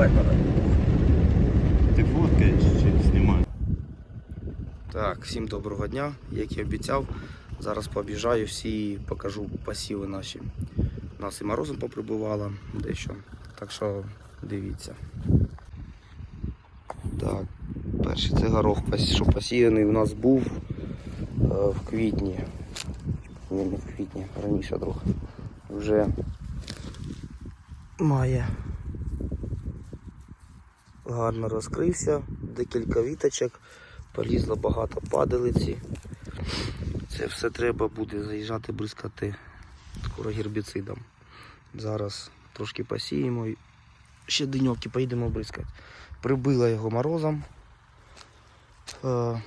Знімай. Ти фоткаєш чи знімаєш? Так, всім доброго дня. Як і обіцяв, зараз побіжаю всі покажу посіви наші. У нас і морозом поприбувало дещо. Так що дивіться. Так, перший це горох, що посіяний у нас був е, в квітні. Ні, не в квітні, раніше трохи. Вже має гарно розкрився, декілька віточок, полізло багато падалиці. Це все треба буде заїжджати бризкати скоро гербіцидом. Зараз трошки посіємо і ще деньок і поїдемо бризкати. Прибила його морозом. Е,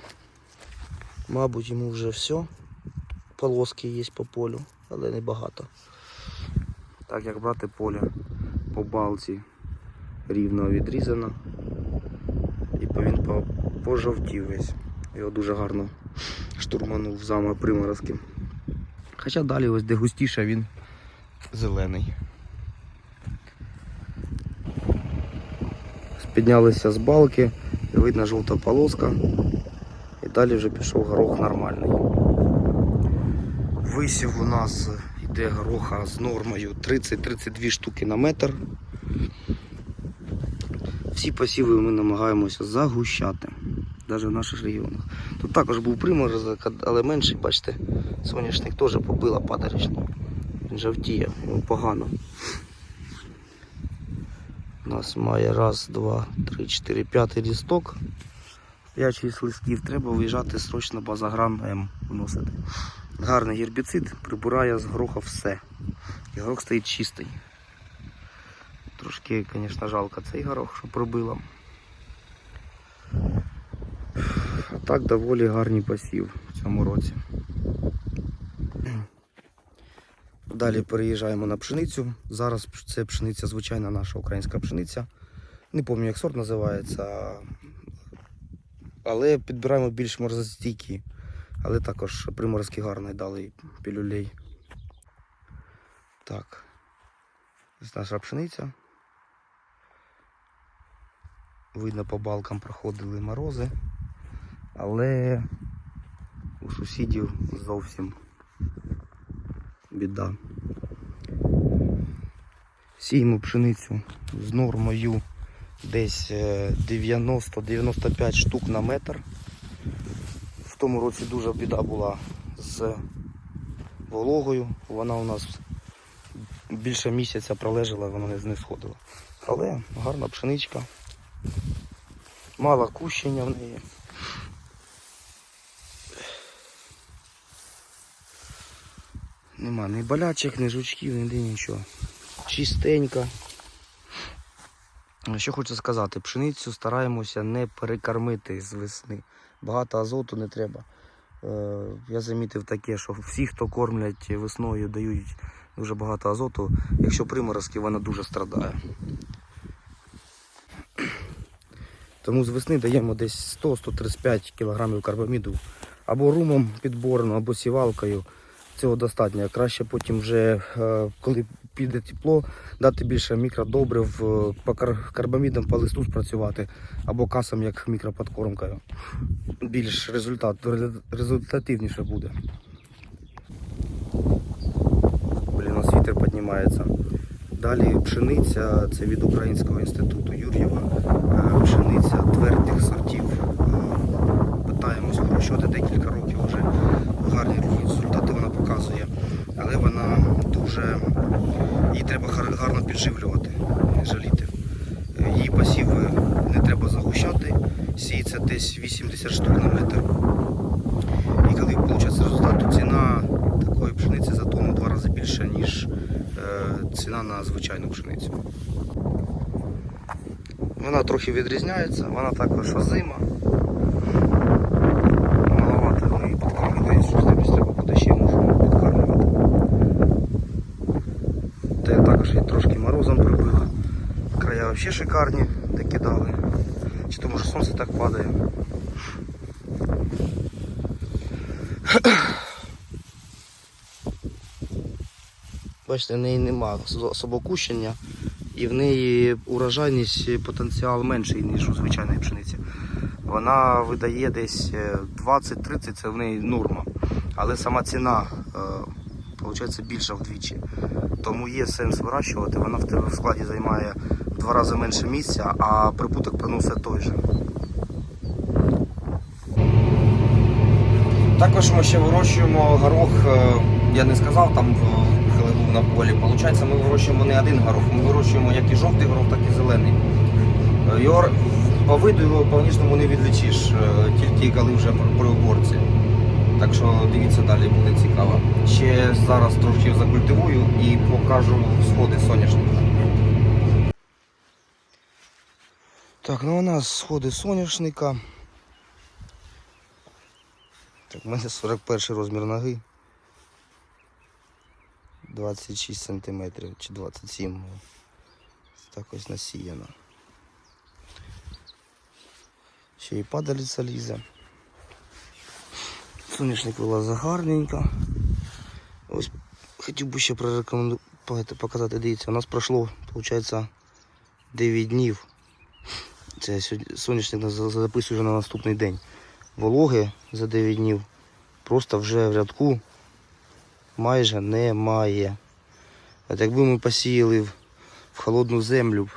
мабуть, йому вже все. Полоски є по полю, але не багато. Так як брати поле по балці рівно відрізано. І він пожовтів весь. Його дуже гарно штурманув зами приморозки. Хоча далі ось де густіше він зелений. Піднялися з балки, і видно жовта полоска. І далі вже пішов горох нормальний. Висів у нас йде гороха з нормою 30-32 штуки на метр. Всі посіви ми намагаємося загущати, навіть в наших регіонах. Тут також був приморозок, але менший, бачите, соняшник теж побила падаричник. Він жовтіє, йому погано. У нас має раз, два, три, чотири, п'ятий лісток. П'ять шість листків. Треба виїжджати срочно базагран М вносити. Гарний гербіцид прибирає з гороха все. І горох стоїть чистий. Трошки, звісно, жалко цей горох, що пробило. Так доволі гарний посів в цьому році. Далі переїжджаємо на пшеницю. Зараз це пшениця, звичайна наша українська пшениця. Не пам'ятаю, як сорт називається. Але підбираємо більш морозостійкі. Але також приморозки гарний дали пілюлей. Так. Ось наша пшениця. Видно, по балкам проходили морози, але у сусідів зовсім біда. Сіємо пшеницю з нормою десь е, 90-95 штук на метр. В тому році дуже біда була з вологою. Вона у нас більше місяця пролежала, вона не сходила. Але гарна пшеничка. Мало кущення в неї. Нема ні болячок, ні жучків, ніде нічого. Чистенька. Що хочу сказати, пшеницю стараємося не перекормити з весни. Багато азоту не треба. Е, Я замітив таке, що всі, хто кормлять весною, дають дуже багато азоту. Якщо приморозки, вона дуже страдає. Тому з весни даємо десь 100-135 кг карбаміду або румом підборно, або сівалкою. Цього достатньо. Краще потім вже, е, коли піде тепло, дати більше мікродобрив, е, по карбамідам по листу спрацювати, або касом як мікроподкормкою. Більш результат, результативніше буде. Блін, у вітер піднімається. Далі пшениця, це від Українського інституту Юр'єва. Пшениця твердих сортів. Е, Питаємось вирощувати декілька років вже. Гарні результати вона показує. Але вона дуже. Її треба гарно підживлювати, жаліти. Е, Її посіви не треба загущати. Сіється десь 80 штук на метр. І коли виходить результат, то ціна такої пшениці за тонну в два рази більша, ніж е, ціна на звичайну пшеницю. Вона трохи відрізняється, вона також озима. Маловато її підкормити, що треба буде ще можу підкармлювати. Те також її трошки морозом прибило. Края взагалі шикарні, такі дали. Чи то може сонце так падає. Бачите, в неї нема особокущення. І в неї урожайність е, потенціал менший, ніж у звичайної пшениці. Вона видає десь е, 20-30, це в неї норма. Але сама ціна е, виходить більша вдвічі. Тому є сенс вирощувати. Вона в складі займає в два рази менше місця, а прибуток приносить той же. Також ми ще вирощуємо горох, е, я не сказав там, в- коли був на полі. Получається, ми вирощуємо не один горох, ми вирощуємо як і жовтий горох, так і зелений. Е, Його по виду його по-ніжному не відлічиш, е, тільки коли вже при уборці. Так що дивіться далі, буде цікаво. Ще зараз трошки закультивую і покажу сходи соняшника. Так, ну у нас сходи соняшника. Так, у мене 41 розмір ноги. 26 сантиметрів чи 27. ну, Так ось насіяно. Ще й падалиця лізе. Соняшник вилазить гарненько. Ось хотів би ще прорекомендувати показати. Дивіться, у нас пройшло, виходить, 9 днів. Це сьогодні соняшник записує вже на наступний день. Вологи за 9 днів просто вже в рядку майже немає. От якби ми посіяли в, холодну землю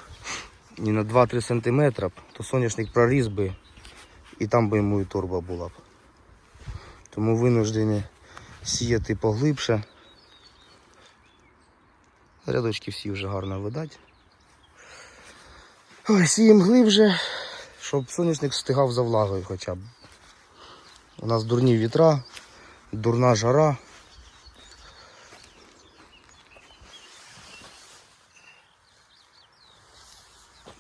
і на 2-3 см, то соняшник проріс би і там би йому і торба була б. Тому винуждені сіяти поглибше. Рядочки всі вже гарно видать. Ой, сіємо глибше, щоб соняшник встигав за влагою хоча б. У нас дурні вітра, дурна жара.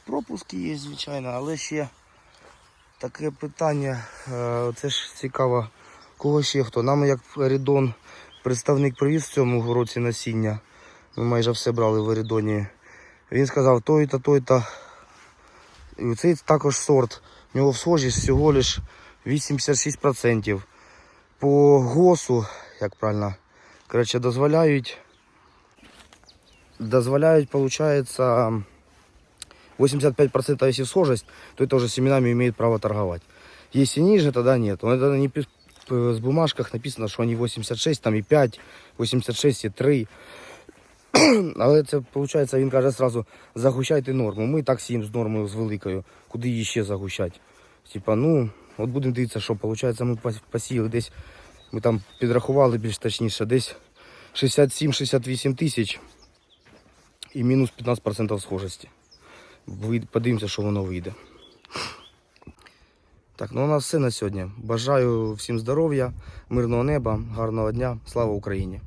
Пропуски є, звичайно, але ще таке питання, е, це ж цікаво, кого ще хто. Нам як Ерідон представник привіз в цьому році насіння. Ми майже все брали в Ерідоні. Він сказав, той-то, той-то. І цей також сорт. У нього схожість всього лиш 86%. По ГОСу, як правильно, коротше, дозволяють, дозволяють, получается, 85% если схожесть, то это уже семенами имеет право торговать. Если ниже, тогда нет. Но это не с бумажках написано, що вони 86, там і 5, 86 і 3. Але це, виходить, він каже сразу, загущайте норму. Ми так сіємо з нормою з великою. Куди її ще загущати? Типа, ну, от будемо дивитися, що виходить, ми пос- посіяли десь, ми там підрахували більш точніше, десь 67-68 тисяч і мінус 15% схожості. Подивимося, що воно вийде. Так, ну у нас все на сьогодні. Бажаю всім здоров'я, мирного неба, гарного дня. Слава Україні!